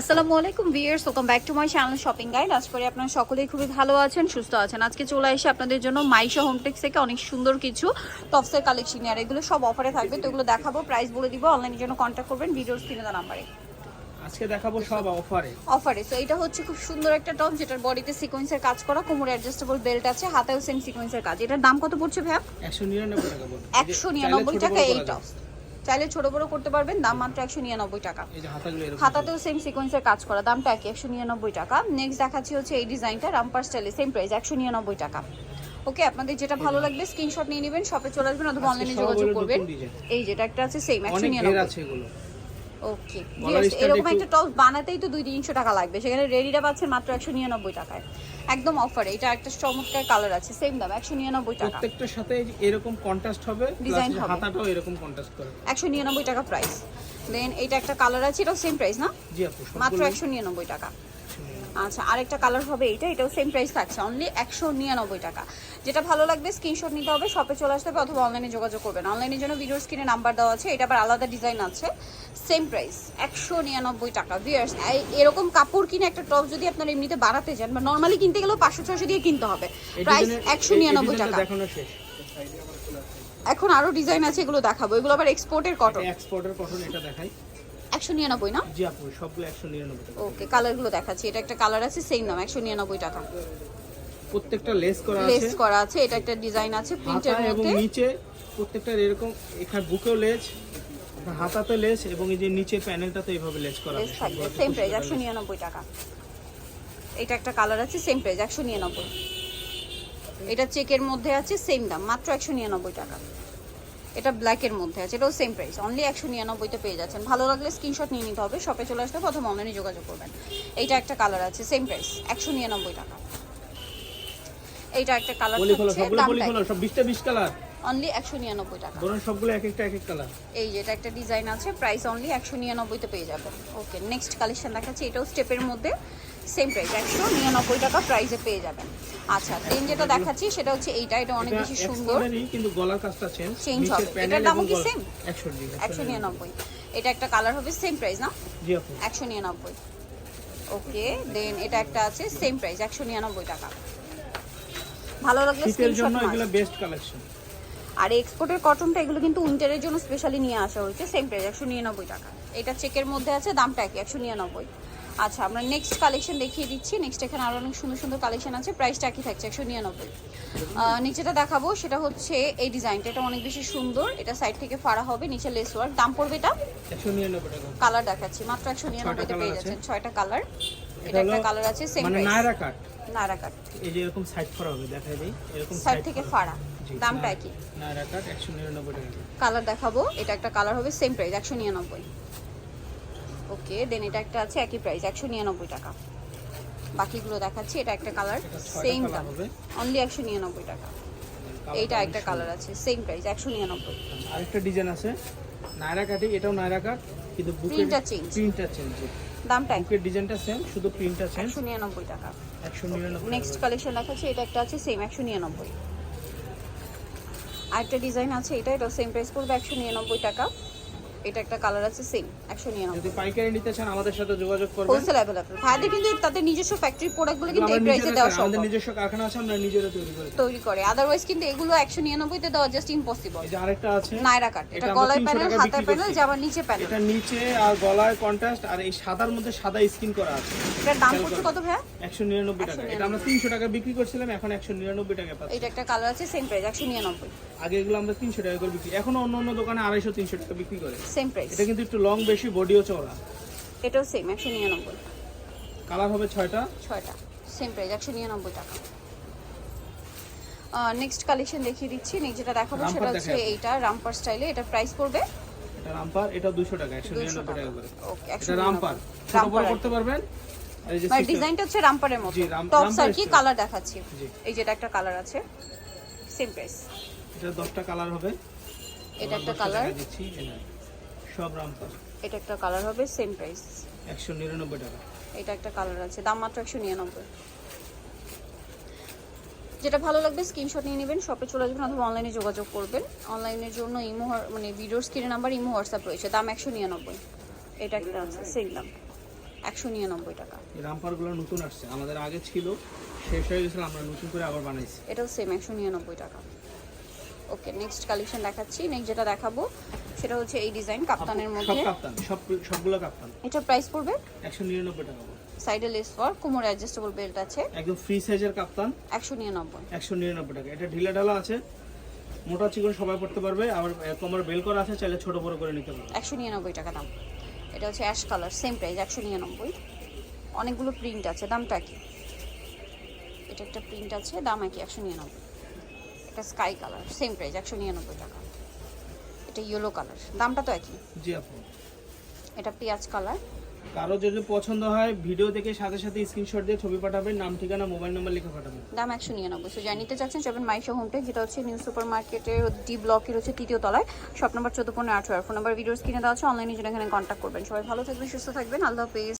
আসসালামু আলাইকুম viewers welcome back to my channel shopping guide আজ করে আপনারা সকলেই খুবই ভালো আছেন সুস্থ আছেন আজকে চলে এসে আপনাদের জন্য মাইশা হোমটেক্স থেকে অনেক সুন্দর কিছু টপসের কালেকশন আর এগুলো সব অফারে থাকবে তো এগুলো দেখাবো প্রাইস বলে দিব অনলাইনের জন্য কন্ট্যাক্ট করবেন ভিডিওর স্ক্রিনে নাম্বারে আজকে দেখাবো সব অফারে অফারে সো এটা হচ্ছে খুব সুন্দর একটা টপ যেটার বডিতে সিকোয়েন্সের কাজ করা কোমরে অ্যাডজাস্টেবল বেল্ট আছে হাতেও সেম সিকোয়েন্সের কাজ এটার দাম কত পড়ছে টাকা এই টপ চাইলে ছোট বড় করতে পারবেন দাম মাত্র একশো নিরানব্বই টাকা। হাতাতেও সেম সিকোয়েন্সের কাজ করা দামটা একই একশো নিরানব্বই টাকা। নেক্সট দেখাচ্ছি হচ্ছে এই ডিজাইনটা রামপার স্টাইলে সেম প্রাইস একশো নিরানব্বই টাকা। ওকে আপনাদের যেটা ভালো লাগবে স্ক্রিনশট নিয়ে নেবেন শপে চলে আসবেন অথবা অনলাইনে যোগাযোগ করবেন। এই যেটা একটা আছে সেম একশো নিরানব্বই। ওকে এরকম একটা টপস বানাতেই তো দুই তিনশো টাকা লাগবে। সেখানে রেডিটা পাচ্ছেন মাত্র একশো নিরানব্বই টাকায়। একদম অফার এটা একটা চমৎকার কালার আছে সেম দাম একশো নিরানব্বই টাকা। প্রত্যেকটার সাথে এরকম কন্ট্রাস্ট হবে ডিজাইন। হাতাটাও এরকম কন্ট্রাস্ট করে। একশো নিরানব্বই টাকা প্রাইস দেন এটা একটা কালার আছে এটাও সেম প্রাইস না? জি আপু মাত্র একশো নিরানব্বই টাকা। 199 আচ্ছা আরেকটা কালার হবে এইটা এটাও সেম প্রাইস থাকছে অনলি একশো নিরানব্বই টাকা। যেটা ভালো লাগবে স্ক্রিনশট নিতে হবে শপে চলে আসতে হবে অথবা অনলাইনে যোগাযোগ করবেন। অনলাইনের জন্য ভিডিওর স্ক্রিনে নাম্বার দেওয়া আছে এটা আবার আলাদা ডিজাইন আছে সেম প্রাইস একশো নিরানব্বই টাকা। ভিয়ার্স এরকম কাপড় কিনে একটা টপ যদি আপনারা এমনিতে বাড়াতে যান বা নর্মালি কিনতে গেলেও পাঁচশো ছশো দিয়ে কিনতে হবে। প্রাইস একশো নিরানব্বই টাকা। এখন আরও ডিজাইন আছে এগুলো দেখাবো। এগুলো আবার এক্সপোর্টের কটন এক্সপোর্টের কটন এটা দেখাই। একশো নিরানব্বই না? জি আপু সবগুলো একশো নিরানব্বই ওকে কালারগুলো দেখাচ্ছি। এটা একটা কালার আছে সেম দাম একশো নিরানব্বই টাকা। প্রত্যেকটা লেস করা লেস করা আছে এটা একটা ডিজাইন আছে প্রিন্টের এবং নিচে প্রত্যেকটার এরকম এখানে বুকেও লেস হাতাতে লেস এবং এই যে নিচে প্যানেলটাতে এইভাবে লেস করা আছে সেম প্রাইস একশো নিরানব্বই টাকা। এটা একটা কালার আছে সেম প্রাইস একশো নিরানব্বই। এটা চেকের মধ্যে আছে সেম দাম মাত্র একশো নিরানব্বই টাকা। এটা ব্ল্যাকের মধ্যে আছে এটাও সেম প্রাইস অনলি একশো নিরানব্বইতে পেয়ে যাচ্ছেন। ভালো লাগলে স্ক্রিনশট নিয়ে নিতে হবে শপে চলে আসতে প্রথম অনলাইনে যোগাযোগ করবেন। এইটা একটা কালার আছে সেম প্রাইস একশো নিরানব্বই টাকা। এইটা একটা কালার সব বিশটা বিশ কালার অনলি একশো নিরানব্বই টাকা। ধরুন সবগুলো এক একটা এক এক কালার এই যেটা একটা ডিজাইন আছে প্রাইস অনলি একশো নিরানব্বইতে পেয়ে যাবেন। ওকে নেক্সট কালেকশন দেখাচ্ছি এটাও স্টেপের মধ্যে সেম প্রাইস একশো নিরানব্বই টাকা প্রাইসে পেয়ে যাবেন। আচ্ছা দেন যেটা দেখাচ্ছি সেটা হচ্ছে এইটা এটা অনেক বেশি সুন্দর। কিন্তু গলার কাজটা চেঞ্জ হবে। এটার দামও কি same? 100 জি একশো নিরানব্বই। এটা একটা কালার হবে সেম প্রাইস না? জি আপু। একশো নিরানব্বই। ওকে দেন এটা একটা আছে সেম প্রাইস একশো নিরানব্বই টাকা। ভালো লাগলে স্ক্রিনশট জন্য এগুলো বেস্ট কালেকশন আর এক্সপোর্টের কটনটা এগুলো কিন্তু উইন্টারের জন্য স্পেশালি নিয়ে আসা হয়েছে সেম প্রাইস একশো নিরানব্বই টাকা। এটা চেকের মধ্যে আছে দামটা কি একশো নিরানব্বই। আচ্ছা আমরা নেক্সট কালেকশন দেখিয়ে দিচ্ছি। নেক্সট এখানে আরও অনেক সুন্দর সুন্দর কালেকশন আছে। প্রাইসটা কি থাকছে একশো নিরানব্বই। নিচে যেটা দেখাবো সেটা হচ্ছে এই ডিজাইনটা এটা অনেক বেশি সুন্দর। এটা সাইড থেকে ফাড়া হবে নিচে লেস ওয়ার্ক দাম পড়বে এটা? 199 টাকা। কালার দেখাচ্ছি। মাত্র একশো নিরানব্বইতে পেয়ে। যাচ্ছেন। ছয়টা কালার এটা একটা কালার আছে সেম মানে price Naira cut Naira cut এই যে এরকম সাইড করা হবে দেখাই দেই। এরকম সাইড থেকে ফাড়া। দামটা কি নায়রা কাট 199 টাকা। কালার দেখাবো। এটা একটা কালার হবে সেম প্রাইস একশো নিরানব্বই। ওকে দেন এটা একটা আছে একই প্রাইস একশো নিরানব্বই টাকা। বাকিগুলো দেখাচ্ছি এটা একটা কালার সেম দাম। অনলি একশো নিরানব্বই টাকা। এইটা একটা কালার আছে সেম প্রাইস একশো নিরানব্বই। আরেকটা ডিজাইন আছে নায়রা কাটে এটাও নায়রা কাট কিন্তু বুকের Print টা change। প্রিন্টটা চেঞ্জ দামটা বুকের ডিজাইনটা সেম শুধু প্রিন্টটা চেঞ্জ একশো নিরানব্বই টাকা। 199 নেক্সট কালেকশন আছে এটা একটা আছে সেম একশো নিরানব্বই। আরেকটা ডিজাইন আছে এটা এটা সেম প্রাইস পড়বে একশো নিরানব্বই টাকা। এটা একটা কালার আছে সেম একশো নিরানব্বই। যদি পাইকারি নিতে চান আমাদের সাথে যোগাযোগ করবেন। হোলসেল অ্যাভেলেবল ভাইদের কিন্তু তাদের নিজস্ব ফ্যাক্টরি প্রোডাক্টগুলো কিন্তু এই প্রাইসে দেওয়া আমাদের নিজস্ব কারখানা আছে আমরা নিজেরা তৈরি করি তৈরি করে। আদারওয়াইজ কিন্তু এগুলো দেওয়া জাস্ট ইম্পসিবল এই যে আরেকটা আছে নায়রা কাট এটা গলায় প্যানেল বিক্রি প্যানেল। নিচে প্যানেল এটা নিচে আর গলায় কন্ট্রাস্ট আর এই সাদার মধ্যে সাদা স্কিন করা আছে। এটার দাম পড়ছে কত একশো নিরানব্বই টাকা। এটা আমরা তিনশো টাকা বিক্রি করছিলাম এখন একশো নিরানব্বই টাকা পাচ্ছি। এটা একটা কালার আছে সেম প্রাইস একশো নিরানব্বই। আগে এগুলো আমরা তিনশো টাকা করে বিক্রি এখনও অন্য অন্য দোকানে আড়াইশো তিনশো টাকা বিক্রি করে। সেম প্রাইস এটা কিন্তু একটু লং বেশি বডিও চওড়া। এটাও সেম একশো নিরানব্বই। কালার হবে ছয়টা? ছয়টা সেম প্রাইস একশো নিরানব্বই টাকা। নেক্সট কালেকশন দেখিয়ে দিচ্ছি নেক্সট যেটা দেখাবো সেটা হচ্ছে এইটা রামপার স্টাইলে এটা প্রাইস পড়বে এটা রামপার এটা দুশো টাকা একশো দুশো নিরানব্বই টাকা টাকা। করে। ওকে এটা রামপার ছোট বড় করতে পারবেন? আর এই যে মানে ডিজাইনটা হচ্ছে রামপারের মতো। রাম- টপস কি কালার দেখাচ্ছি। এই যেটা একটা কালার আছে সেম প্রাইস এটা দশটা কালার হবে। এটা একটা কালার দিচ্ছি। সব রামপার এটা একটা কালার হবে সেম প্রাইস একশো নিরানব্বই টাকা। এটা একটা কালার আছে দাম মাত্র একশো নিরানব্বই। যেটা ভালো লাগবে স্ক্রিনশট নিয়ে নেবেন শপে চলে যাবেন অথবা অনলাইনে যোগাযোগ করবেন। অনলাইনের জন্য ইমো মানে ভিডিওর স্ক্রিনের নাম্বার ইমো হোয়াটসঅ্যাপ রয়েছে দাম একশো নিরানব্বই। এটা একটা আছে সেম দাম। একশো নিরানব্বই টাকা। এই রামপারগুলো নতুন আসছে আমাদের আগে ছিল শেষ হয়ে গেছিল আমরা নতুন করে আবার বানাইছি। এটাও সেম একশো নিরানব্বই টাকা। ওকে নেক্সট কালেকশন দেখাচ্ছি। নেক্সট যেটা দেখাবো সেটা হচ্ছে এই ডিজাইন কাপ্তানের মধ্যে। সব সবগুলো কাপ্তান। এটা প্রাইস পড়বে? 199 টাকা সাইডে লেস ওয়ার্ক কোমরে অ্যাডজাস্টেবল বেল্ট আছে। একদম ফ্রি সাইজের কাপ্তান। 199 199 টাকা। এটা ঢিলা ঢালা আছে। মোটা চিকন সবাই পড়তে পারবে। আবার কোমরে বেল করা আছে চাইলে ছোট বড় করে নিতে পারবে। 199 টাকা দাম। এটা হচ্ছে অ্যাশ কালার সেম প্রাইস 199 অনেকগুলো প্রিন্ট আছে দামটা কি? এটা একটা প্রিন্ট আছে দাম একই 199 একটা স্কাই কালার সেম প্রাইস একশো নিরানব্বই টাকা। এটা ইয়েলো কালার দামটা তো একই। জি আপু। এটা পেঁয়াজ কালার কারও যদি পছন্দ হয় ভিডিও দেখে সাথে সাথে স্ক্রিনশট দিয়ে ছবি পাঠাবেন নাম ঠিকানা মোবাইল নাম্বার লিখে পাঠাবেন। দাম একশো নিরানব্বই। সো জানিতে চাচ্ছেন যাবেন মাইশো হোমটে যেটা হচ্ছে নিউ সুপার মার্কেটের ডি ব্লকের হচ্ছে তৃতীয় তলায়। শপ নম্বর চোদ্দ পনেরো আঠারো। ফোন নাম্বার ভিডিও স্ক্রিনে দেওয়া আছে। অনলাইনে জন্য এখানে কন্ট্যাক্ট করবেন। সবাই ভালো থাকবেন সুস্থ থাকবেন। আল্লাহ হাফিজ।